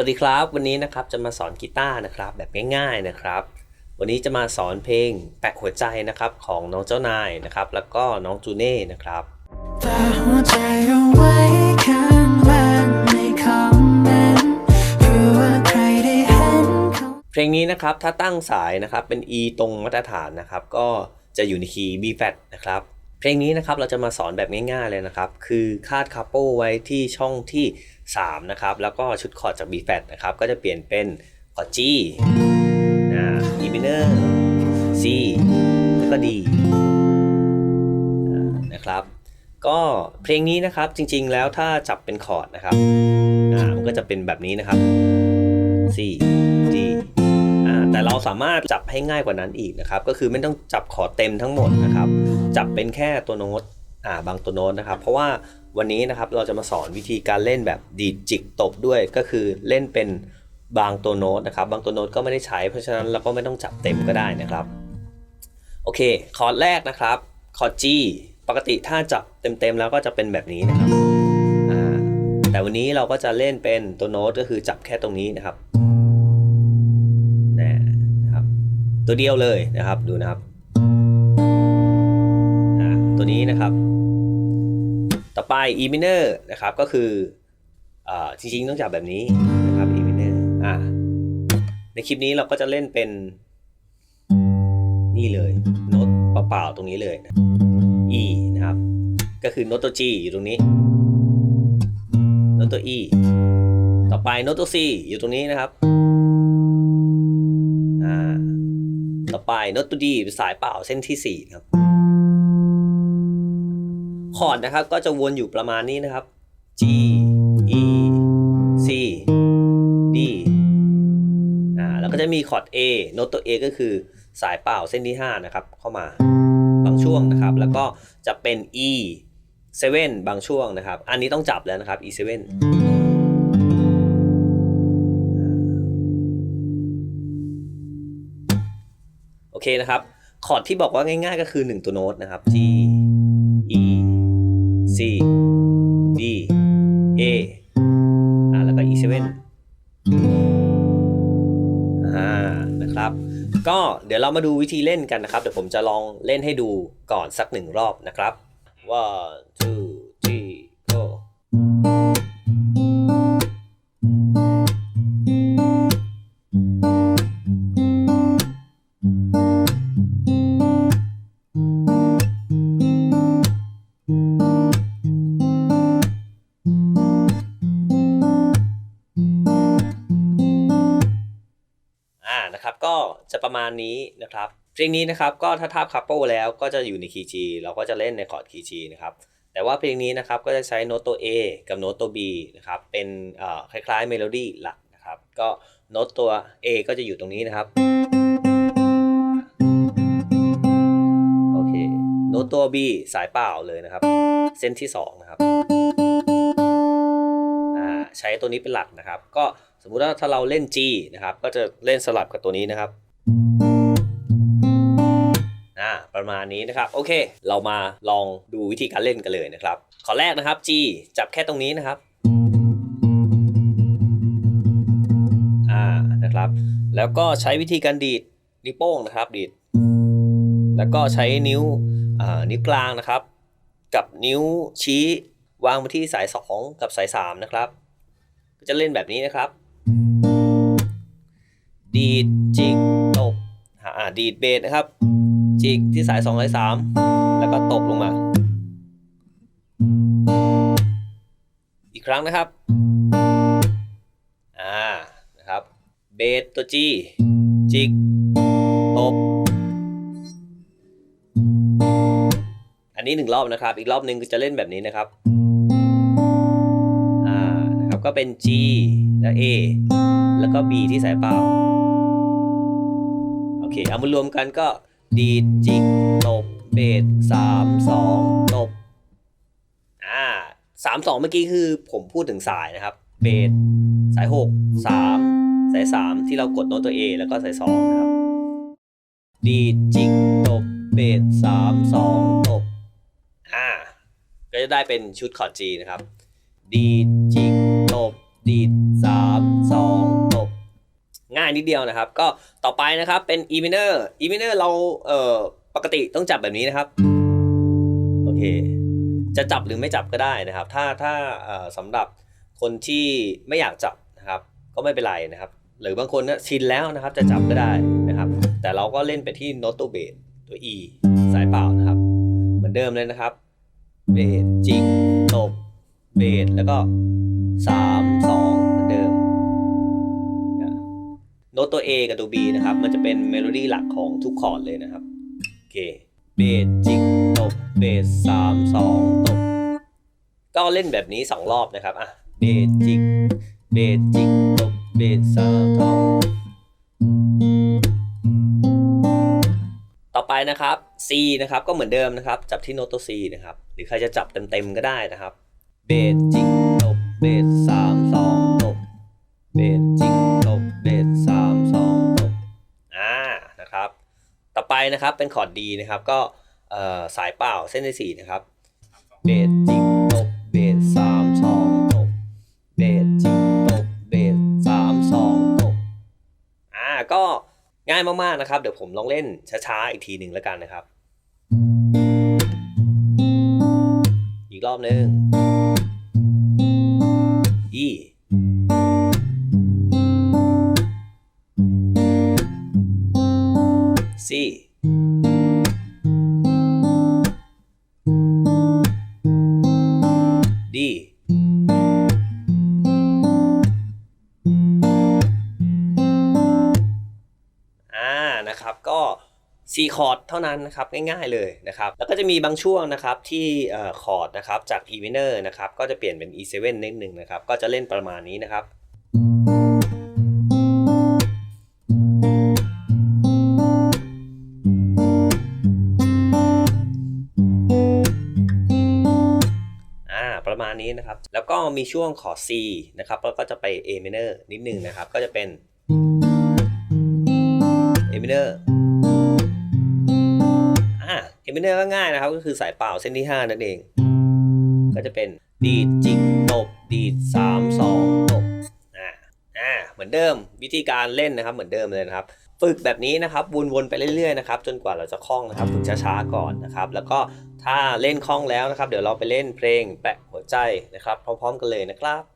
วัสดีครับวันนี้นะครับจะมาสอนกีตาร์นะครับแบบง่ายๆนะครับ วันนี้จะมาสอนเพลงแปะหัวใจนะครับของน้องเจ้านายนะครับ แล้วก็น้องจูเน่นะครับฝากหัวใจเอาไว้ข้างล่างในคอมเมนต์เพื่อว่าใครได้เห็นเขาเพลงนี้นะครับถ้าตั้งสายนะครับเป็น E ตรงมาตรฐานนะครับ ก็จะอยู่ในคีย์ B flat นะครับ เพลงนี้นะครับเราจะมาสอนแบบง่ายๆเลยนะครับ คือคาดคาโปไว้ที่ช่องที่ 3 นะครับ แล้วก็ชุดคอร์ดจาก B flat นะครับ ก็จะเปลี่ยนเป็นคอร์ด G นะ E minor C แล้วก็ D อ่านะครับ ก็เพลงนี้นะครับจริงๆแล้วถ้าจับเป็นคอร์ดนะครับมันก็จะเป็นแบบนี้นะครับ C D แต่เราสามารถจับให้ง่ายกว่านั้นอีกนะครับ ก็คือไม่ต้องจับคอร์ดเต็มทั้งหมดนะครับ จับเป็นแค่ตัวโน้ตอ่าบางตัวโน้ตนะครับ เพราะว่าวันนี้นะครับเราจะมาสอนวิธีการเล่นแบบดีดจิกตบด้วยก็คือเล่นเป็นบางตัวโน้ตนะครับ บางตัวโน้ตก็ไม่ได้ใช้เพราะฉะนั้นเราก็ไม่ต้องจับเต็มก็ได้นะครับโอเคคอร์ดแรกนะครับคอร์ด G ปกติถ้าจับเต็มๆแล้วก็จะเป็นแบบนี้นะครับแต่วันนี้เราก็จะเล่นเป็นตัวโน้ตก็คือจับแค่ตรงนี้นะครับนะนะครับ ตัวเดียวเลยนะครับดูนะครับ ตัวนี้นะครับ ต่อไป E minor นะครับก็คืออจริงๆต้องจับแบบนี้นะครับ E minor อ่าในคลิปนี้เราก็จะเล่นเป็นนี่เลยโน้ตเปล่าๆตรงนี้เลยนะ E นะครับ ก็คือโน้ตตัว G อยู่ตรงนี้โน้ตตัว E ต่อไปโน้ตตัว C อยู่ตรงนี้นะครับอ่าต่อไปโน้ตตัว D เป็นสายเปล่าเส้นที่4ครับ คอร์ดนะครับ ก็จะวนอยู่ประมาณนี้นะครับ G E C D อ่าแล้วก็จะมีคอร์ด A โน้ตตัว A ก็คือสายเปล่าเส้นที่ 5 นะครับ เข้ามาบางช่วงนะครับ แล้วก็จะเป็น E 7 บางช่วงนะครับ อันนี้ต้องจับแล้วนะครับ E 7 โอเคนะครับ คอร์ดที่บอกว่าง่ายๆก็คือ 1 ตัวโน้ตนะครับ G C D A อ่าแล้วก็ E 7 อ่านะครับ ก็เดี๋ยวเรามาดูวิธีเล่นกันนะครับ เดี๋ยวผมจะลองเล่นให้ดูก่อนสักหนึ่งรอบนะครับ one two ประมาณนี้นะครับเพลงนี้นะครับก็ถ้าทาบคัพเปิลแล้วก็จะอยู่ในคีย์ G เราก็จะเล่นในคอร์ดคีย์ G นะครับแต่ว่าเพลงนี้นะครับก็จะใช้โน้ตตัว A กับโน้ตตัว B นะครับเป็นคล้ายๆเมโลดี้หลักนะครับก็โน้ตตัว A ก็จะอยู่ตรงนี้นะครับโอเคโน้ตตัว B สายเปล่าเลยนะครับ เส้นที่ 2 นะครับใช้ตัวนี้เป็นหลักนะครับ ก็สมมุติว่าถ้าเราเล่น G นะครับก็จะเล่นสลับกับตัวนี้นะครับ ประมาณนี้นะครับ โอเค เรามาลองดูวิธีการเล่นกันเลยนะครับขอแรกนะครับ G จับแค่ตรงนี้นะครับอ่านะครับ แล้วก็ใช้วิธีการดีดนิ้วโป้งนะครับ ดีด แล้วก็ใช้นิ้วนิ้วกลางนะครับ กับนิ้วชี้วางไปที่สาย 2 กับสาย 3 นะครับ ก็จะเล่นแบบนี้นะครับ ดีดจิกตบอ่าดีดเบสนะครับ จิกที่สาย2สาย3แล้วก็ตบลงมา อีกครั้งนะครับ อ่า นะครับ เบสตัวจีจิก ตบ อันนี้หนึ่งรอบนะครับ อีกรอบหนึ่งจะเล่นแบบนี้นะครับ อ่า นะครับ ก็เป็น G และ A แล้วก็ B ที่สายเปล่า โอเค เอามารวมกันก็ ดีดจิกตบเบสสามสองตบอ่าสามสองเมื่อกี้คือผมพูดถึงสายนะครับ เบสสายหกสามสายสามที่เรากดโน้ตตัว A แล้วก็สายสองนะครับ ดีดจิกตบเบสสามสองตบอ่าก็จะได้เป็นชุดคอร์ด G นะครับ ดีดจิกตบดีด ง่ายนิดเดียวนะครับ ก็ต่อไปนะครับเป็น E minor E minor เราเออปกติต้องจับแบบนี้นะครับโอเคจะจับหรือไม่จับก็ได้นะครับ ถ้าถ้าสำหรับคนที่ไม่อยากจับนะครับ ก็ไม่เป็นไรนะครับ หรือบางคนชินแล้วนะครับจะจับก็ได้นะครับ แต่เราก็เล่นไปที่โน้ตตัวเบสตัว E สายเปล่านะครับ เหมือนเดิมเลยนะครับเบสจิงตบเบสแล้วก็ 3 2 โน้ตตัว A กับตัว B นะครับ มันจะเป็นเมโลดี้หลักของทุกคอร์ดเลยนะครับ โอเค เบสจิกตบ เบสสามสองตบ ก็เล่นแบบนี้สองรอบนะครับ อะ เบสจิก เบสจิกตบ เบสสามสองต่อไปนะครับ C นะครับ ก็เหมือนเดิมนะครับ จับที่โน้ตตัว C นะครับ หรือใครจะจับเต็มๆก็ได้นะครับ เบสจิกตบ เบส นะครับ เป็นคอร์ดดีนะครับ ก็สายเปล่าเส้นที่สี่นะครับ เบสจิกตบเบสสามสองตบเบสจิกตบเบสสามสองตบอ่าก็ง่ายมากๆนะครับ เดี๋ยวผมลองเล่นช้าๆอีกทีหนึ่งแล้วกันนะครับ อีกรอบหนึ่ง E C 4 คอร์ดเท่านั้นนะครับง่ายๆเลยนะครับแล้วก็จะมีบางช่วงนะครับที่คอร์ดนะครับจาก E minor นะครับก็จะเปลี่ยนเป็น E7 นิดนึงนะครับก็จะเล่นประมาณนี้นะครับประมาณนี้นะครับ แล้วก็มีช่วงขอ C นะครับ แล้วก็จะไป A minor นิดนึงนะครับ ก็จะเป็น A minor อ่า A minor ก็ง่ายนะครับ ก็คือสายเปล่าเส้นที่ 5 นั่นเอง ก็จะเป็นดีดจิกตบดีด3 2ตบอ่าอ่าเหมือนเดิมวิธีการเล่นนะครับเหมือนเดิมเลยนะครับ ฝึกแบบนี้นะครับวนๆไปเรื่อยๆนะครับจนกว่าเราจะคล่องนะครับฝึกช้าๆก่อนนะครับ แล้วก็ถ้าเล่นคล่องแล้วนะครับ เดี๋ยวเราไปเล่นเพลงแปะหัวใจนะครับ พร้อม ๆ กันเลยนะครับ